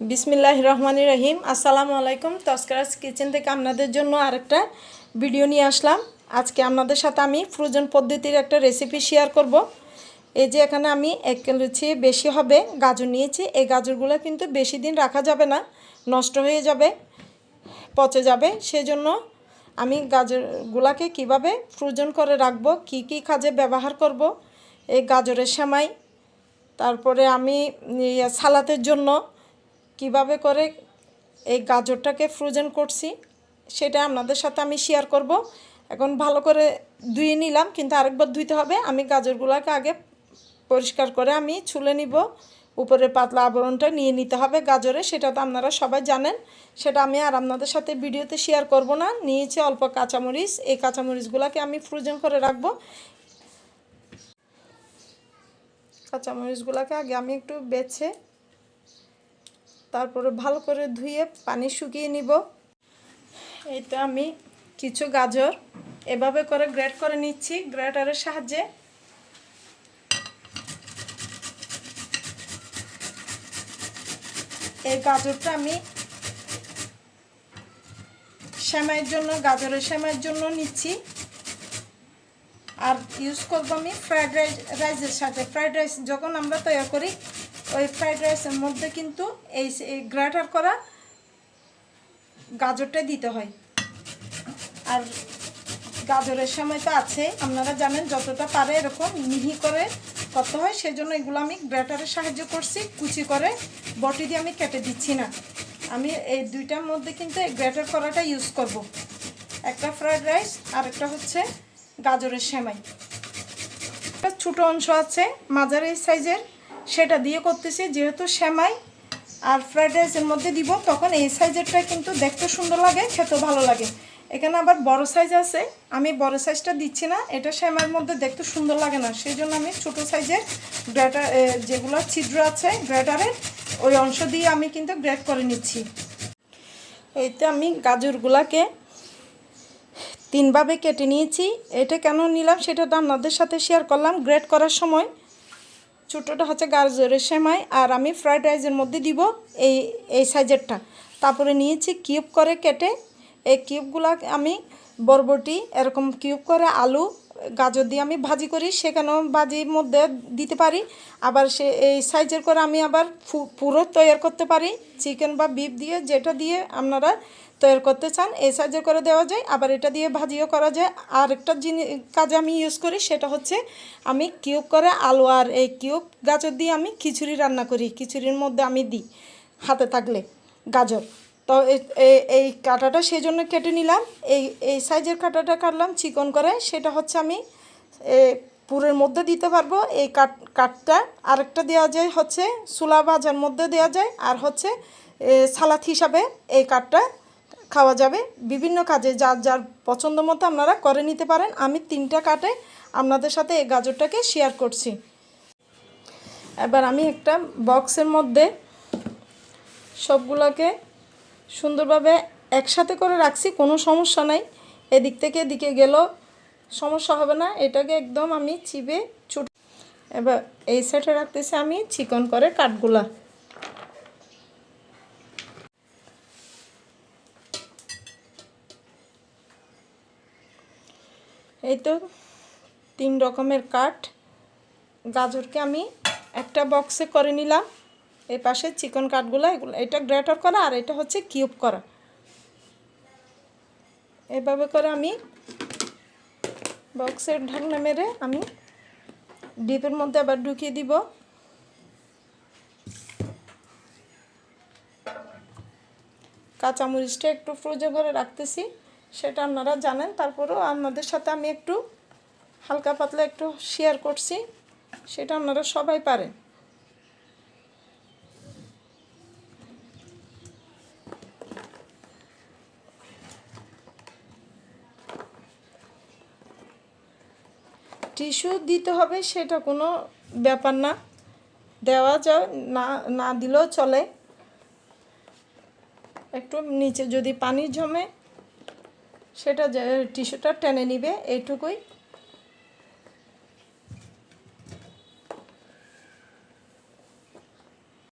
বিসমিল্লাহ রহমান রহিম। আসসালামু আলাইকুম। তস্করাজ কিচেন থেকে আপনাদের জন্য আরেকটা ভিডিও নিয়ে আসলাম। আজকে আপনাদের সাথে আমি ফ্রোজেন পদ্ধতির একটা রেসিপি শেয়ার করব। এই যে এখানে আমি এক কিলোর চেয়ে বেশি হবে গাজর নিয়েছি। এই গাজরগুলো কিন্তু বেশি দিন রাখা যাবে না, নষ্ট হয়ে যাবে, পচে যাবে। সেজন্য আমি গাজরগুলাকে কীভাবে ফ্রোজেন করে রাখব, কি কি কাজে ব্যবহার করব এই গাজরের সেমাই, তারপরে আমি সালাতের জন্য কীভাবে করে এই গাজরটাকে ফ্রোজেন করছি, সেটা আপনাদের সাথে আমি শেয়ার করব। এখন ভালো করে ধুয়ে নিলাম, কিন্তু আরেকবার ধুইতে হবে। আমি গাজরগুলোকে আগে পরিষ্কার করে আমি ছুলে নিব। উপরের পাতলা আবরণটা নিয়ে নিতে হবে গাজরে, সেটা তো আপনারা সবাই জানেন। সেটা আমি আর আপনাদের সাথে ভিডিওতে শেয়ার করব না। নিয়েছি অল্প কাঁচামরিচ, এই কাঁচামরিচগুলোকে আমি ফ্রোজেন করে রাখব। কাঁচামরিচগুলোকে আগে আমি একটু বেছে তারপরে ভালো করে ধুয়ে পানি শুকিয়ে নিব। তো আমি কিছু গাজর এভাবে করে গ্রেট করে নিচ্ছি, গ্রেটারের সাহায্যে। এই গাজরটা আমি সেমাইয়ের জন্য, গাজরের সেমাইয়ের জন্য নিচ্ছি। আর ইউজ করব আমি ফ্রায়েড রাইস রাইসের সাথে। ফ্রায়েড রাইস যখন আমরা তৈরি করি ওই ফ্রাইড রাইসের মধ্যে কিন্তু এই গ্রাটার করা গাজরটা দিতে হয়। আর গাজরের সময় তো আছে, আপনারা জানেন যতটা পারে এরকম মিহি করে করতে হয়, সেজন্য এগুলো আমি গ্রেটারের সাহায্য করছি, কুচি করে, বটি দিয়ে আমি কেটে দিচ্ছি না। আমি এই দুইটার মধ্যে কিন্তু এই গ্রেটার করাটা ইউজ করব। একটা ফ্রাইড রাইস আর একটা হচ্ছে গাজরের সেমাই। একটা ছোটো অংশ আছে, মাঝারি সাইজের সেটা দিয়ে করতেছি, যেহেতু সেমাই আর ফ্রাইড রাইসের মধ্যে দিব, তখন এই সাইজেরটা কিন্তু দেখতে সুন্দর লাগে, খেতেও ভালো লাগে। এখানে আবার বড় সাইজ আছে, আমি বড় সাইজটা দিচ্ছি না, এটা সেমাইয়ের মধ্যে দেখতে সুন্দর লাগে না। সেই জন্য আমি ছোটো সাইজের গ্রেটার যেগুলো ছিদ্র আছে গ্রেটারের ওই অংশ দিয়ে আমি কিন্তু গ্রেট করে নিচ্ছি। এইতে আমি গাজরগুলাকে তিনভাবে কেটে নিয়েছি। এটা কেন নিলাম সেটা তো আপনাদের সাথে শেয়ার করলাম। গ্রেট করার সময় ছোটোটা হচ্ছে গাজরের সেমাই, আর আমি ফ্রায়েড রাইসের মধ্যে দিব এই এই সাইজেরটা। তারপরে নিয়েছি কিউব করে কেটে, এই কিউবগুলা আমি বরবটি, এরকম কিউব করে আলু গাজর দিয়ে আমি ভাজি করি, সেখানেও ভাজির মধ্যে দিতে পারি। আবার সে, এই সাইজের করে আমি আবার পুরো তৈরি করতে পারি। চিকেন বা বিফ দিয়ে যেটা দিয়ে আপনারা তৈরি করতে চান, এই সাইজের করে দেওয়া যায়। আবার এটা দিয়ে ভাজিও করা যায়। আর একটা জিনিস কাজে আমি ইউজ করি, সেটা হচ্ছে আমি কিউব করে আলু আর এই কিউব গাজর দিয়ে আমি খিচুড়ি রান্না করি। খিচুড়ির মধ্যে আমি দিই, হাতে থাকলে গাজর। তো এই কাটাটা সেই জন্য কেটে নিলাম। এই এই সাইজের কাটাটা কাটলাম চিকন করে। সেটা হচ্ছে আমি পুরের মধ্যে দিতে পারব। এই কাট কাঠটা আরেকটা দেওয়া যায় হচ্ছে সুলা ভাজার মধ্যে দেওয়া যায়। আর হচ্ছে সালাদ হিসাবে এই কাঠটা খাওয়া যাবে। বিভিন্ন কাজে যার যার পছন্দ মতো আপনারা করে নিতে পারেন। আমি তিনটা কাটে আপনাদের সাথে এই গাজরটাকে শেয়ার করছি। এবার আমি একটা বক্সের মধ্যে সবগুলোকে সুন্দরভাবে একসাথে করে রাখছি, কোনো সমস্যা নাই। এদিক থেকে এদিকে গেল সমস্যা হবে না। এটাকে একদম আমি চিবে ছুট এবার এই সাইডে রাখতেছি আমি চিকন করে কাঠগুলা। এই তো তিন রকমের কাঠ। গাজরকে আমি একটা বক্সে করে নিলাম। এই পাশে চিকন কাঠগুলো, এগুলো, এটা গ্রেটার করা আর এটা হচ্ছে কিউব করা। এভাবে করে আমি বক্সের ঢাকনা মেরে আমি ডিপের মধ্যে আবার ঢুকিয়ে দিব। কাঁচামরিচটা একটু ফ্রোজে করে রাখতেছি, সেটা আপনারা জানেন। তারপরেও আপনাদের সাথে আমি একটু হালকা পাতলা একটু শেয়ার করছি, সেটা আপনারা সবাই পারেন। টিস্যু দিতে হবে, সেটা কোনো ব্যাপার না। দেওয়া যায়, না না দিলেও চলে। একটু নিচে যদি পানি জমে, সেটা টিস্যুটা টেনে নিবে এইটুকুই